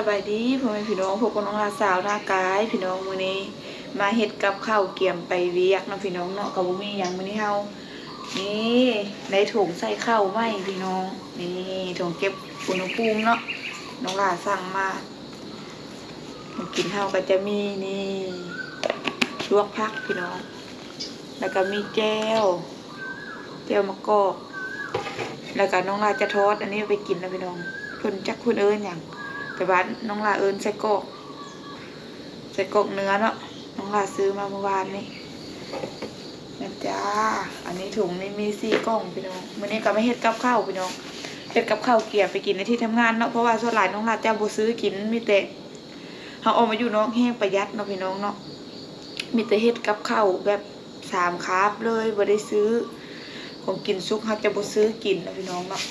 สบายดีพ่อแม่พี่น้องพวกน้องลาสาวหน้ากาย พี่น้องมื้อนี้ มาเฮ็ดกับข้าวเกี่ยมไปเวียกนะพี่น้องเนาะก็บ่มีหยังมื้อนี้เฮานี่ในถุงใส่ข้าวไว้พี่น้อง นี่ถุงเก็บอุณหภูมิเนาะน้องลาสั่งมากินเฮาก็จะมีนี่ลวกผักพี่น้อง แล้วก็มีแก้วแก้วมะกอกแล้วก็น้องลาจะทอด อันนี้ไปกินนะพี่น้องเพิ่นจักเพิ่นเอิ้นหยัง ไปบ้านน้องลาเอิ้นไส้กอกไส้กอกเนื้อเนาะน้องลาซื้อมาเมื่อวานนี้นะจ้า อันนี้ถุงนี้มีสี่กล่องพี่น้องมื้อนี้ก็ไม่เฮ็ดกับข้าวพี่น้องเฮ็ดกับข้าวเกลี่ยไปกินในที่ทำงานเนาะเพราะว่าส่วนหลายน้องลาเจะบ่ซื้อกินมีแต่เฮาออกมาอยู่น้องแห้งประหยัดเนาะพี่น้องเนาะมีแต่เฮ็ดกับข้าวแบบสามคาบเลยบ่ได้ซื้อของกินซุกเขาจะบ่ซื้อกินนะพี่น้องเนาะ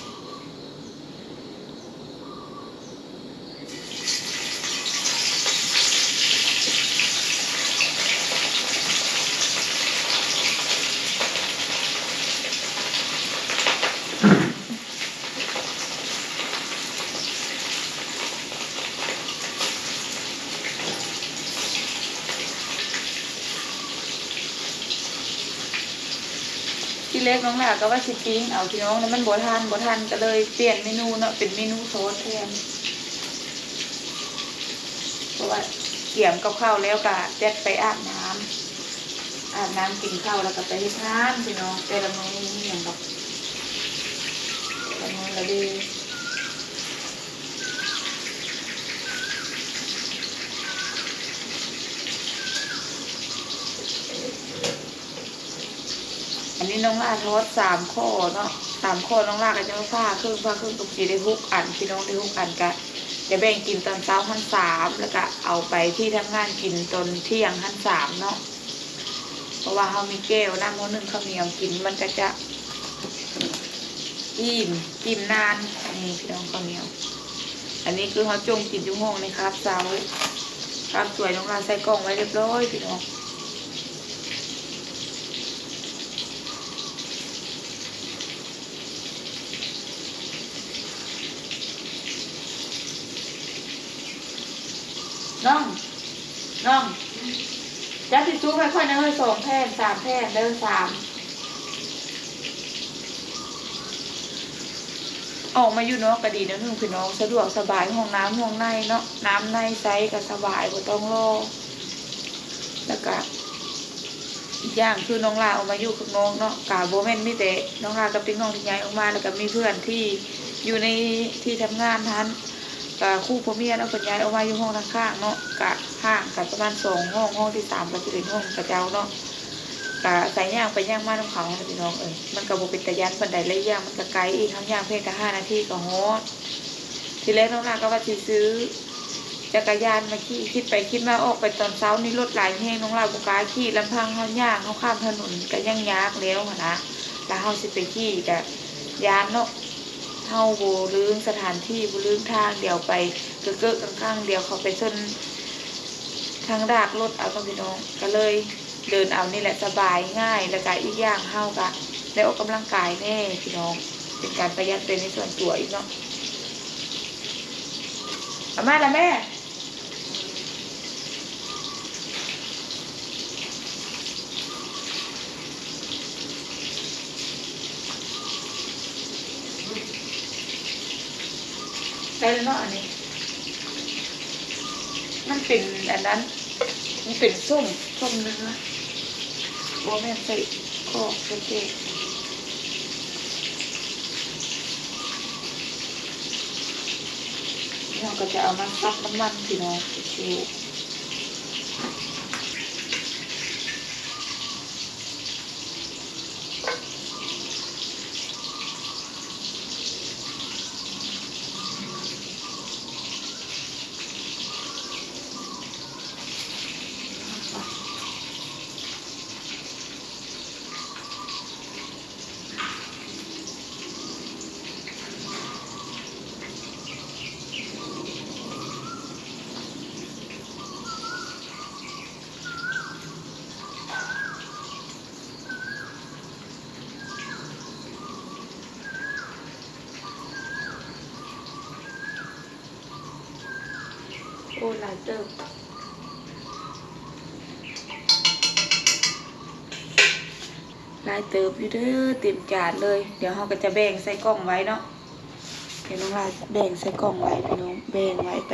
กน้องหลาก็ว่าสิปิ้งเอาพี่น้องแล้วมันบ่ทันบ่ทันก็เลยเปลี่ยนเมนูเนาะเป็นเมนูโซนแทนเพราะว่าเกี่ยมกับข้าวแล้วก็แจ็ดไปอาบน้ำอาบน้ำกินข้าวแล้วก็ไปเฮ็ดงานพี่น้องแต่ละมื้อนี่อยังดอกแต่ละมื้อละเดี อันนี้น้องลาทอดสามข้อเนาะสามข้อน้องลาก็จะมาผ้าครึ่งผ้าครึ่งตรงสีได้ฮุกอันพี่น้องได้ฮุกอันก็จะแบ่งกินตอนเช้าหันสามแล้วก็เอาไปที่ทำงานกินตอนเที่ยงหันสามเนาะเพราะว่าเขามีแก้วน้ำเขานึ่งข้าวเหนียวกินมันก็จะอิ่มอิ่มนานนี่พี่น้องข้าวเหนียว อันนี้คือเขาจงกินอยู่ห้องในครับเช้าครับสวยน้องลาใส่กล่องไว้เรียบร้อยพี่น้อง น้องน้องจับทิชชู่ค่อยๆนะเฮ้ยสองแผ่นสามแผ่นเดินสามออกมาอยู่เนาะก็ดีนะนึงพี่น้องสะดวกสบายห้องน้ำห้องในเนาะน้ำในใสก็สบายบ่ต้องรอแล้วก็อีกอย่างคือน้องลาออกมาอยู่กับน้องเนาะกาโบแม่นมีแต่น้องลากับติ๊กน้องที่ย้ายออกมาแล้วก็มีเพื่อนที่อยู่ในที่ทำงานทัน กับคู่พ่อเมียเนาะเพิ่นย้ายออกมาอยู่ห้องข้างๆเนาะกะห่างกันประมาณสองห้องห้องที่สามก็จะเป็นห้องกระเจ้าเนาะกะใส่ย่างไปย่างมาน้ำเขาเนาะพี่น้องเอ้ยมันก็บ่เป็นตะยันบันไดเลยย่างมันก็ไกลอีกทำย่างเพียงแต่ห้านาทีก็ฮอดทีแรกน้องนาก็ว่าสิซื้อจักรยานมาขี่คิดไปคิดมาออกไปตอนเช้านี่รถหลายแห้งน้องลาบุกาขี่ลำพังเขาย่างเขาข้ามถนนก็ยังยากแล้วนะแล้วเขาสิไปขี่กะยานเนาะ เฮาบูลืมสถานที่บูลืมทางเดียวไปเกอะๆข้างๆเดียวเขาไปส้นทางดากรถเอาพี่น้อง ก็เลยเดินเอานี่แหละสบายง่ายแล้วก็อีกอย่างเฮากะได้ออกกำลังกายแน่พี่น้อง เป็นการประหยัดเป็นในส่วนตัวอีกเนาะอามาแล้วแม่ ได้แล้วเนาะอันนี้ มันเป็นอันนั้น มันเป็นส้มส้มเนื้อโบแม่ใส่ก็โอเคเราก็จะเอามาซับน้ำมันพี่น้องชิว โอ้หลายเติบหลายเติบอยู่เด้อเต็มจานเลย เดี๋ยวเราก็จะแบ่งใส่กล่องไว้เนาะ เดี๋ยวน้องลาแบ่งใส่กล่องไว้พี่น้อง แบ่งไว้ไป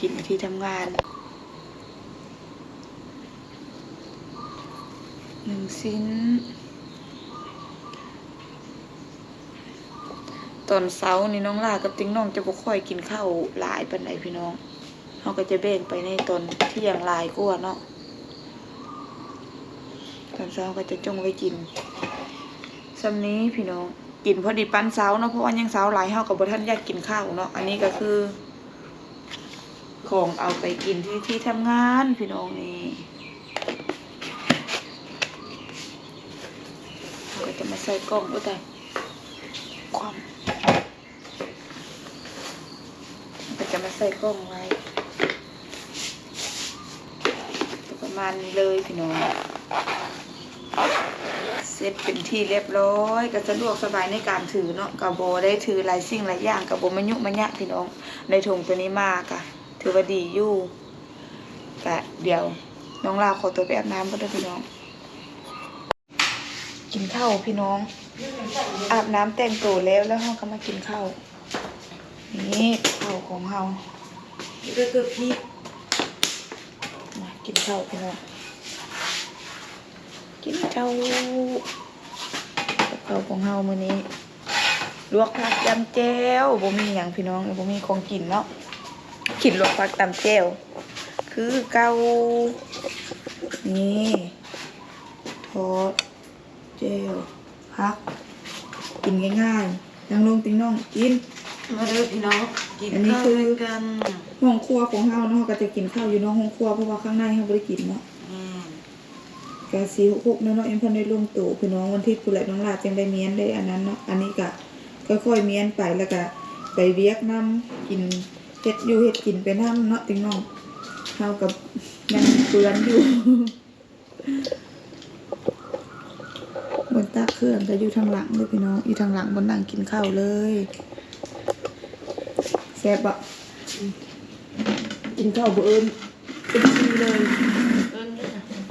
กินที่ทำงานหนึ่งชิ้น ตอนเช้านี่น้องลากับติ้งน้องจะบ่ค่อยกินข้าวหลายปานใดพี่น้อง เขาก็จะแบ่งไปในตนที่ยงลายกว่าเนาะตอนเช้าก็จะจงไว้กินซ้ำนี้พี่น้องกินพอดีปั้นเช้าเนาะเพราะว่ายังเช้าหลายเฮากับบ่ทันอยากกินข้าวเนาะอันนี้ก็คือ ของเอาไปกินที่ที่ทำงานพี่น้องนี่เราก็จะมาใส่กล่องด้วยแต่ความเราก็จะมาใส่กล่องไว้ ประมาณนี้เลยพี่น้องเสร็จเป็นที่เรียบร้อย ก็สะดวกสบายในการถือเนาะกับโบได้ถือหลายสิ่งหลายอย่างกับโบมันยุมันยะพี่น้องในถุงตัวนี้มากอะถือว่าดีอยู่กะเดี๋ยวน้องลาขอตัวไปอาบน้ำก็ได้พี่น้อง กินข้าวพี่น้อง อาบน้ำแต่งตัวแล้วแล้วเราก็มากินข้าวนี่ข้าวของเราก็คือพี่มา กินข้าพี่น้องกินข้ากับข้าของเรามื้อนี้ลวกผักยำแจ่วบ่มีหยังพี่น้องบ่มีของกินเนาะกินลวกผักตำแจ่วคือเก่านี่ทอดแจ่วผักกินง่ายๆนั่งลงติ้งน้องกินมาเด้อพี่น้องกินอันนี้ข้าวคือ ด้วยกันห้องครัวของเฮาเนาะก็จะกินข้าวอยู่นอกห้องครัวเพราะว่าข้างในเฮาบ่ได้กินเนาะอืมกะสีหกหกเนาะเนาะเอ็มเพันได้ลงตู่พี่น้องวันที่ผู้ใหญ่น้องลาจังได้เมียนได้อันนั้นเนาะอันนี้ก็ค่อยๆเมียนไปแล้วก็ไปเวียกน้ำกินเฮ็ดอยู่เฮ็ดกินไปน้ำเนาะติงน้องเฮากับยังเปื้อนอยู่ บนตักเครื่องก็อยู่ทางหลังเลยพี่น้องอยู่ทางหลังบนนั่งกินข้าวเลยแซ่บอะกินข้าวบ่เอิญเป็นทีเลยเอิ้นเด้อ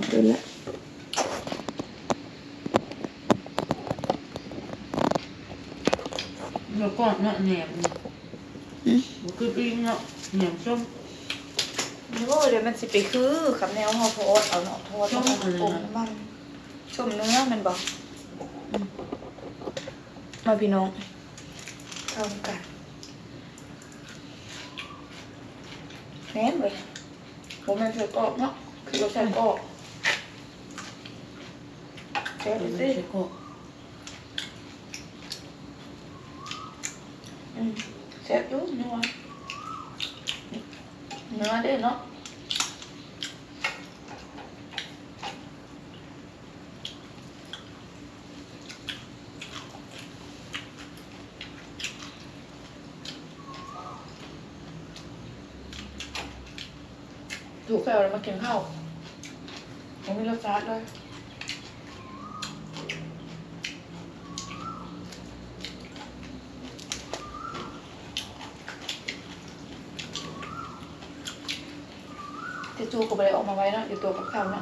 เอิญละเดี๋ยวก่อนเนาะแหนมนี่อืมบ่คือปิ้งเนาะแหนมส้มโอ้เดี๋ยวมันสิไปคือกับแนวเฮาโพดเอาเนาะโทษชมเอาอะไรนะปรุงน้ำมันชมเนื้อมันบอกมาพี่น้องเข้ากัน แหนมเลยผมมันใส่กรอกเนาะคือเราใส่กรอกแซ่บเดี๋ยวสิใส่กรอกอืมแซ่บอยู่นัวเนื้อเด้อเนาะ ถูกแซวแล้วมากินข้าวผมมีรสชาติด้วยที่จูก็ไปได้ออกมาไว้นะอยู่ตัวกับข้าวนะ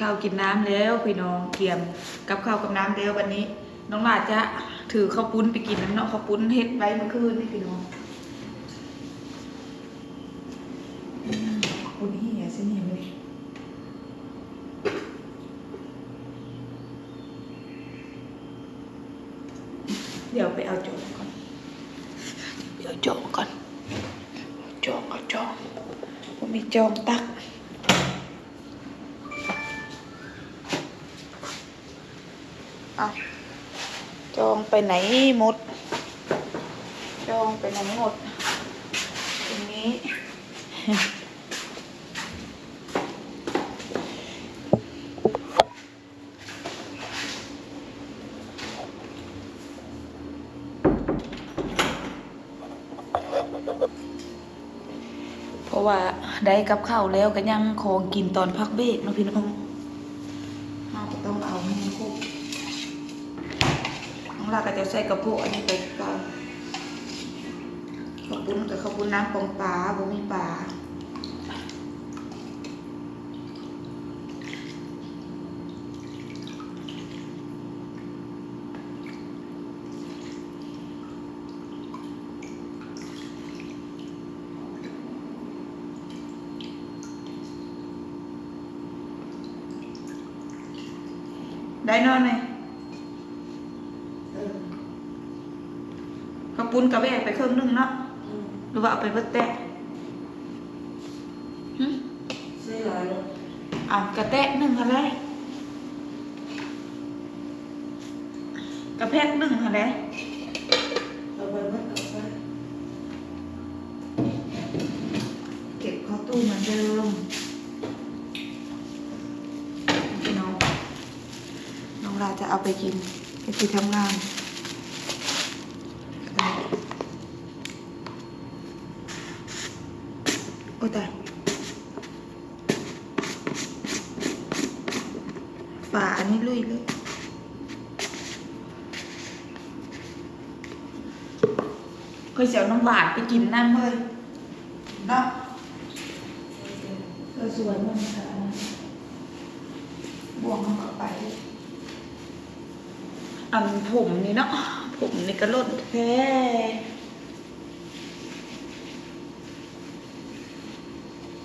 ข้าวกินน้ำแล้วพี่น้องเกียมกับข้าวกับน้ำแล้ววันนี้ น้องหลาจะถือข้าวปุ้นไปกินน้ำเนาะข้าวปุ้นเฮ็ดไว้เมื่อคืนนี่พี่น้องปุ้นเหี่ยเส้นเหี่ยเลยเดี๋ยวไปเอาโจกก่อนเดี๋ยวโจกก่อนโจกเอาโจกผมมีจองตัก เอาจองไปไหนหมด จองไปไหนหมดตรงนี้ เพราะว่าได้กับข้าวแล้วก็ยังของกินตอนพักเบรกเนาะพี่น้องเราก็ต้องเอาให้ครบ น้องลาก็จะ ใส่กระปุกอันนี้ไปก่อนข้าวปุ้นกับข้าวปุ้นน้ำปองปลาบ่มีปลาได้นอนไหมเออข้าวปุ้ นกับแบกไปเครื่องนึงเนาะหรือว่าเอาไปเบิดแตะหึใส่หลายเลยเอากระแตะหนึ่งค่ะเลยกระแพกหนึ่งค่ะเลยเอาไปเมื่อเอาไปเก็บเข้าตู้เหมือนเดิมพี่น้องน้องลาจะเอาไปกินไปกินทำงาน โอ้ตายฝาอันนี้ลุยเลยเคยเสียวน้ำหวานไปกินนั่นเลยเนาะเออสวยมากค่ะอันนั้นบวงเข้าไป อันผมนี่เนาะผมนี่ก็ลดแท้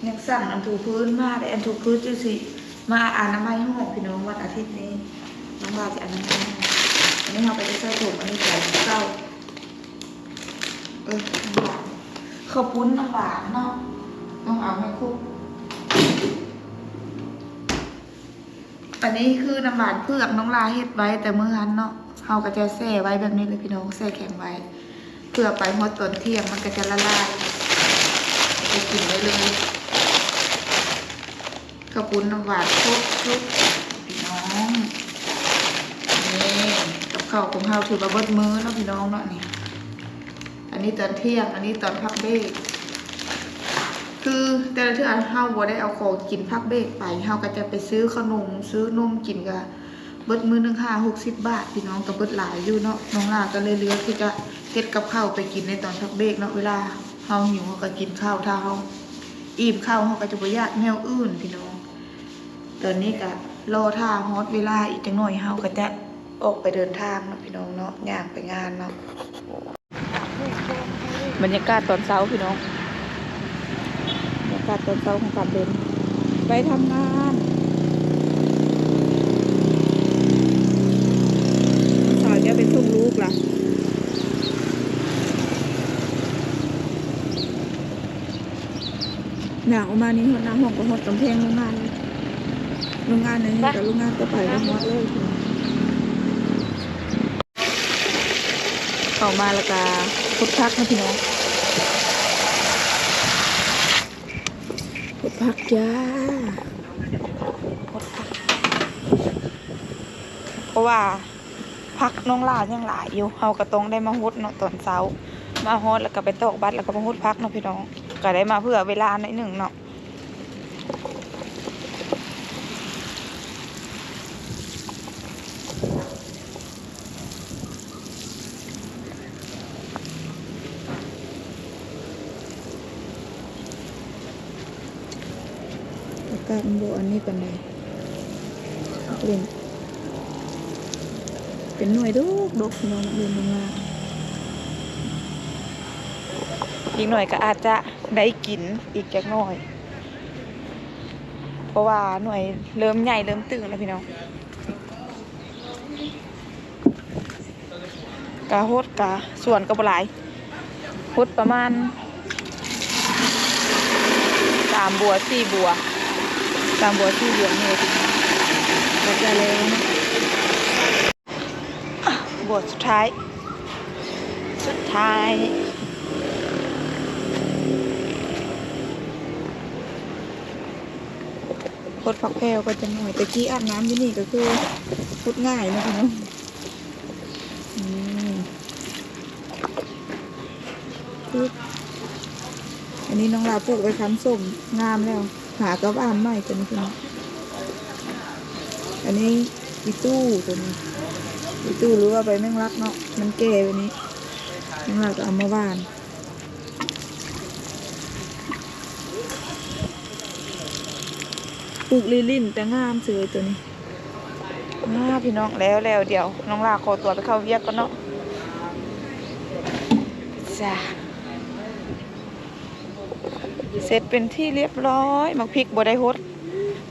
ยังสั่งอันถูพื้นมาได้อันถูพื้นจุสิมาอ่านน้ำไม้ห้องพี่น้องวันอาทิตย์นี้น้องว่าจะอ่านน้ำไม้ห้องอันนี้เราไปได้ใส่ผมอันนี้ใส่เก้าเออข้าวปุ้นน้ำหวานเนาะต้องเอาให้ครบอันนี้คือน้ำหวานเพือกน้องลาเฮ็ดไว้แต่เมื่อนั้นเนาะเฮาก็จะแช่ไว้แบบนี้เลยพี่น้องแช่แข็งไว้เพื่อไปฮอดตนเที่ยงมันก็จะละลายไปกินได้เลย กระปุ้นน้ำหวานครบครบพี่น้องนี่กับข้าวของเฮาถือว่าเบิดมื้อเนาะพี่น้องเนาะนี่อันนี้ตอนเที่ยงอันนี้ตอนพักเบรกคือแต่ละเทื่อเฮาบ่ได้เอาของกินพักเบรกไปเฮาก็จะไปซื้อขนมซื้อนมกินก็เบิดมื้อหนึ่ง5 60บบาทพี่น้องก็เบิดหลายอยู่เนาะน้องลาก็เลยเลือกที่จะเฮ็ดกับข้าวไปกินในตอนพักเบรกเนาะเวลาเฮาหิวเฮาก็กินข้าวถ้าเฮาอิ่มข้าวเฮาก็จะบ่อยากแนวอื่นพี่น้อง ตอนนี้ก็รอท่าฮอตเวลาอีกจังหน่อยเฮาก็จะออกไปเดินทางเนาะพี่น้องเนาะย่างไปงานเนาะบรรยากาศตอนเช้าพี่น้องบรรยากาศตอนเช้าของการเดินไปทำงานสาวจะไปส่งลูกล่ะหนาวมานี่หดน้ำห้องก็หดกำแพงโรงงานเลย โรงงานไหนนี่กับโรงงานก็ไปก็หดเลยเข้ามาแล้วก็พุดพักนะพี่น้องพุดพักจ้าพุดพักเพราะว่าพักน้องหลานยังหลายอยู่เฮาก็ต้องได้มาฮดเนาะตอนเช้า มาฮดแล้วก็ไปตอกบัตรแล้วก็มาฮดพักเนาะพี่น้องก็ได้มาเพื่อเวลาหน่อยหนึ่งเนาะ อากาศมั นบอันนี้เป็นไงเล่นเป็นหน่วยดกดกพี่น้องเรียนมาอีกหน่อยก็อาจจะได้กินอีกจักหน่อย เพราะว่าหน่วยเริ่มใหญ่เริ่มตึงแล้วพี่น้องกะโฮดกะส่วนกะบหลายโฮดประมาณสามบัวสี่บัว สามบัวสี่บัวนี่หมดแล้วนะอะบัวสุดท้ายสุดท้ายพดผักแพรวก็จะหน่อยตะกี้อาบน้ำที่นี่ก็คือพุดง่ายนะพี่น้องอืมปึ๊บอันนี้น้องลาปลูกไว้ค้ำส้มงามแล้ว หากับอ่านใหม่ตัวนี้พี่น้องอันนี้อีตู้ตัวนี้อีตู้รือว่าใบแมงลักเนาะมันแก่แบบนี้น้องลาก็เอามาบ้านปลูกลิลินแต่งามสวยตัวนี้งามพี่น้องแล้วแล้วเดี๋ยว น้องลาขอตัวไปเข้าเวียกก่อนเนาะจ้า เสร็จเป็นที่เรียบร้อยมักพริกบดได้ฮด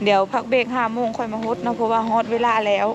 เดี๋ยวพักเบรกห้าโมงค่อยมาฮดเนาะเพราะว่าฮอดเวลาแล้ว